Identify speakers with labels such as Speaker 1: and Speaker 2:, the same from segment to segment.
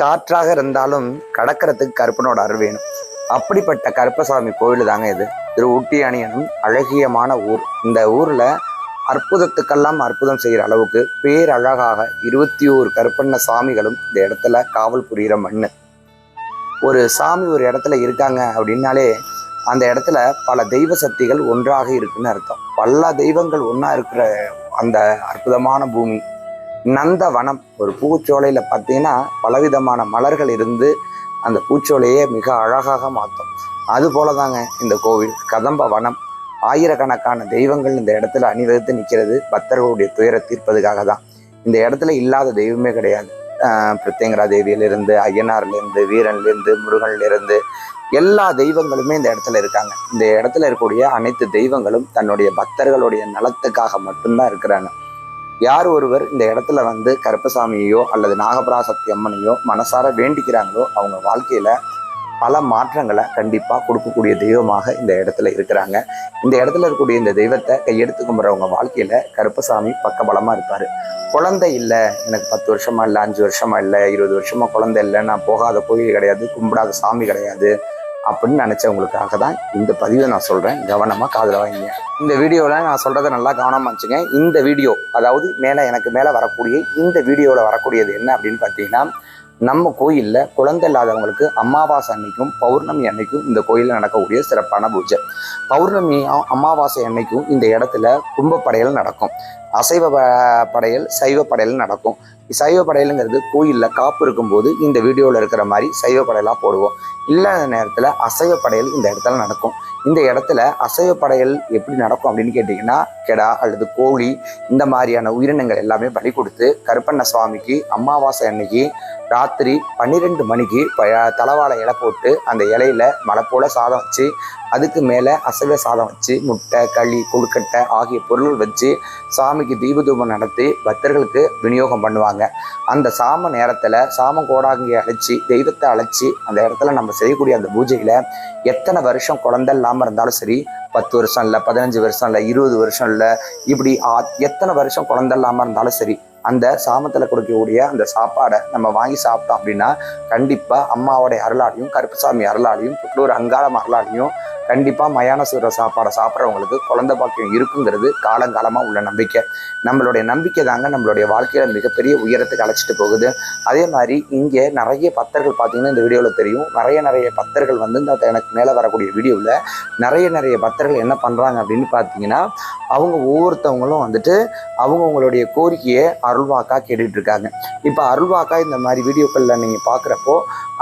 Speaker 1: காற்றாக இருந்தாலும் கடக்கிறதுக்கு கருப்பனோட அருள் வேணும். அப்படிப்பட்ட கருப்பசாமி கோயில் தாங்க இது. திரு ஊட்டி எனும் அழகியமான ஊர். இந்த ஊரில் அற்புதத்துக்கெல்லாம் அற்புதம் செய்கிற அளவுக்கு பேரழகாக இருபத்தி ஓரு கருப்பண்ண சாமிகளும் இந்த இடத்துல காவல் புரிகிற மண்ணு. ஒரு சாமி ஒரு இடத்துல இருக்காங்க அப்படின்னாலே அந்த இடத்துல பல தெய்வ சக்திகள் ஒன்றாக இருக்குன்னு அர்த்தம். பல தெய்வங்கள் ஒன்றா இருக்கிற அந்த அற்புதமான பூமி. நந்தவனம். ஒரு பூச்சோலையில் பார்த்தீங்கன்னா பலவிதமான மலர்கள் இருந்து அந்த பூச்சோலையே மிக அழகாக மாற்றும். அதுபோல தாங்க இந்த கோவில் கதம்ப வனம் ஆயிரக்கணக்கான தெய்வங்கள் இந்த இடத்துல அணிவகுத்து நிற்கிறது பக்தர்களுடைய துயரை தீர்ப்பதுக்காக தான். இந்த இடத்துல இல்லாத தெய்வமே கிடையாது. பிரத்யங்கரா தேவியிலிருந்து ஐயனார்லேருந்து வீரன்லேருந்து முருகன்லேருந்து எல்லா தெய்வங்களுமே இந்த இடத்துல இருக்காங்க. இந்த இடத்துல இருக்கக்கூடிய அனைத்து தெய்வங்களும் தன்னுடைய பக்தர்களுடைய நலத்துக்காக மட்டும்தான் இருக்கிறாங்க. யார் ஒருவர் இந்த இடத்துல வந்து கருப்பசாமியையோ அல்லது நாகபராசக்தி அம்மனையோ மனசார வேண்டிக்கிறாங்களோ அவங்க வாழ்க்கையில பல மாற்றங்களை கண்டிப்பாக கொடுக்கக்கூடிய தெய்வமாக இந்த இடத்துல இருக்கிறாங்க. இந்த இடத்துல இருக்கக்கூடிய இந்த தெய்வத்தை கையெடுத்து கும்பிட்றவங்க வாழ்க்கையில் கருப்பசாமி பக்கபலமா இருப்பார். குழந்தை இல்லை எனக்கு பத்து வருஷமா இல்லை அஞ்சு வருஷமா இல்லை இருபது வருஷமா குழந்தை இல்லை நான் போகாத கோயில் கிடையாது கும்பிடாத சாமி கிடையாது. அப்படின்னு நினச்சவங்களுக்காக தான் இந்த பதிவை நான் சொல்கிறேன் கவனமாக காதில் வாங்கிங்க இந்த வீடியோவில் நான் சொல்கிறத நல்லா கவனமாக வச்சுங்க. இந்த வீடியோ அதாவது மேலே எனக்கு மேலே வரக்கூடிய இந்த வீடியோவில் வரக்கூடியது என்ன அப்படின்னு பார்த்தீங்கன்னா நம்ம கோயிலில் குழந்தை இல்லாதவங்களுக்கு அமாவாசை அன்னைக்கும் பௌர்ணமி அன்னைக்கும் இந்த கோயிலில் நடக்கக்கூடிய சிறப்பான பூஜை. பௌர்ணமி அமாவாசை அன்னைக்கும் இந்த இடத்துல கும்பப்படையல் நடக்கும். அசைவ ப- படையல் சைவ படையல் நடக்கும். சைவ படையலுங்கிறது கோயிலில் காப்பு இருக்கும்போது இந்த வீடியோவில் இருக்கிற மாதிரி சைவ படையலாக போடுவோம். இல்லாத நேரத்தில் அசைவ படையல் இந்த இடத்துல நடக்கும். இந்த இடத்துல அசைவ படையல் எப்படி நடக்கும் அப்படின்னு கேட்டிங்கன்னா கெடா அல்லது கோழி இந்த மாதிரியான உயிரினங்கள் எல்லாமே பலி கொடுத்து கருப்பண்ண சுவாமிக்கு அமாவாசை அன்னைக்கு ராத்திரி பன்னிரெண்டு மணிக்கு ப- தலவாழை இலை போட்டு அந்த இலையில மலை போல சாதம் வச்சு அதுக்கு மேலே அசைவ சாதம் வச்சு முட்டை களி கொழுக்கட்டை ஆகிய பொருள்கள் வச்சு சாமிக்கு தீபதூபம் நடத்தி பக்தர்களுக்கு விநியோகம் பண்ணுவாங்க. அந்த சாம நேரத்தில் சாம கோடாங்கியை அழைச்சி தெய்வத்தை அழைச்சி அந்த இடத்துல நம்ம செய்யக்கூடிய அந்த பூஜையில் எத்தனை வருஷம் குழந்தை இல்லாமல் இருந்தாலும் சரி பத்து வருஷம் இல்லை பதினஞ்சு வருஷம் இல்லை இருபது வருஷம் இல்லை இப்படி ஆ- எத்தனை வருஷம் குழந்தை இல்லாமல் இருந்தாலும் சரி அந்த சாமத்தில் கொடுக்கக்கூடிய அந்த சாப்பாடை நம்ம வாங்கி சாப்பிட்டோம் அப்படின்னா கண்டிப்பாக அம்மாவோடைய அருளாலையும் கருப்புசாமி அருளாலையும் புத்தூர் அங்காளம் அருளாலையும் கண்டிப்பாக மயான சூர சாப்பாடை சாப்பிட்றவங்களுக்கு குழந்தை பாக்கியம் இருக்குங்கிறது காலங்காலமாக உள்ள நம்பிக்கை. நம்மளுடைய நம்பிக்கை தாங்க நம்மளுடைய வாழ்க்கையில் மிகப்பெரிய உயரத்துக்கு அழைச்சிட்டு போகுது. அதே மாதிரி இங்கே நிறைய பக்தர்கள் பார்த்தீங்கன்னா இந்த வீடியோவில் தெரியும். நிறைய நிறைய பக்தர்கள் வந்து இந்த எனக்கு மேலே வரக்கூடிய வீடியோவில் நிறைய நிறைய பக்தர்கள் என்ன பண்ணுறாங்க அப்படின்னு பார்த்தீங்கன்னா அவங்க ஒவ்வொருத்தவங்களும் வந்துட்டு அவங்கவுங்களுடைய கோரிக்கையை அருள்வாக்கா கேட்டுட்டு இருக்காங்க இப்போ அருள்வாக்கா இந்த மாதிரி வீடியோக்களில் நீங்கள் பார்க்குறப்போ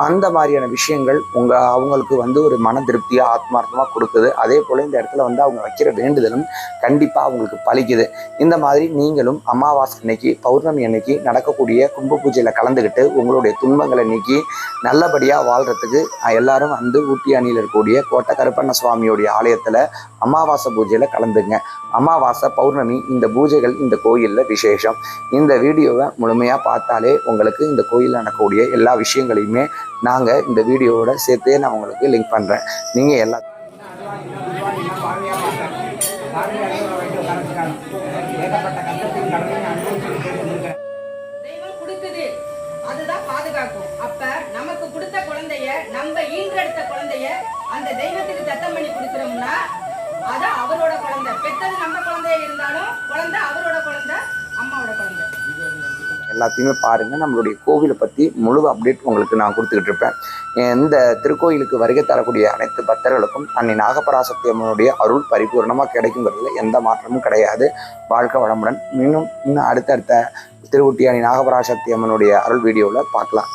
Speaker 1: அந்த மாதிரியான விஷயங்கள் உங்கள் அவங்களுக்கு வந்து ஒரு மன திருப்தியாக ஆத்மார்த்தமாக கொடுக்குது. அதே போல் இந்த இடத்துல வந்து அவங்க வைக்கிற வேண்டுதலும் கண்டிப்பாக அவங்களுக்கு பழிக்குது இந்த மாதிரி நீங்களும் அமாவாசை அன்னைக்கு பௌர்ணமி அன்னைக்கு நடக்கக்கூடிய கும்ப பூஜையில் கலந்துக்கிட்டு உங்களுடைய துன்பங்களை நீக்கி நல்லபடியாக வாழ்கிறதுக்கு எல்லாரும் வந்து ஊட்டி அணியில் இருக்கக்கூடிய கோட்டை கருப்பண்ண சுவாமியோடைய ஆலயத்தில் அமாவாசை பூஜையில் கலந்துங்க. அமாவாசை பௌர்ணமி இந்த பூஜைகள் இந்த கோயிலில் விசேஷம். இந்த வீடியோவை முழுமையாக பார்த்தாலே உங்களுக்கு இந்த கோயிலில் நடக்கக்கூடிய எல்லா விஷயங்களையுமே நாங்கள் இந்த வீடியோவோட சேர்த்தே நான் உங்களுக்கு லிங்க் பண்ணுறேன் நீங்கள் எல்லா
Speaker 2: அதுதான் பாதுகாக்கும். அப்ப நமக்கு கொடுத்த குழந்தைய நம்ம ஈன்றெடுத்த குழந்தைய அந்த தெய்வத்துக்கு தத்தம் பண்ணி கொடுக்கிறோம்னா அதான் அவரோட குழந்தை. பெத்தது நம்ம குழந்தைய இருந்தாலும் குழந்தை அவரோட குழந்தை அம்மாவோட குழந்தை.
Speaker 1: எல்லாத்தையுமே பாருங்கள் நம்மளுடைய கோவிலை பற்றி முழு அப்டேட் உங்களுக்கு நான் கொடுத்துக்கிட்டு இருப்பேன். இந்த திருக்கோயிலுக்கு வருகை தரக்கூடிய அனைத்து பக்தர்களுக்கும் அன்னை நாகபராசக்தி அம்மனுடைய அருள் பரிபூர்ணமாக கிடைக்குங்கிறதுல எந்த மாற்றமும் கிடையாது. வாழ்க்கை வளமுடன். இன்னும் இன்னும் அடுத்தடுத்த திருவுட்டி அணி நாகபராசக்தி அம்மனுடைய அருள் வீடியோவில் பார்க்கலாம்.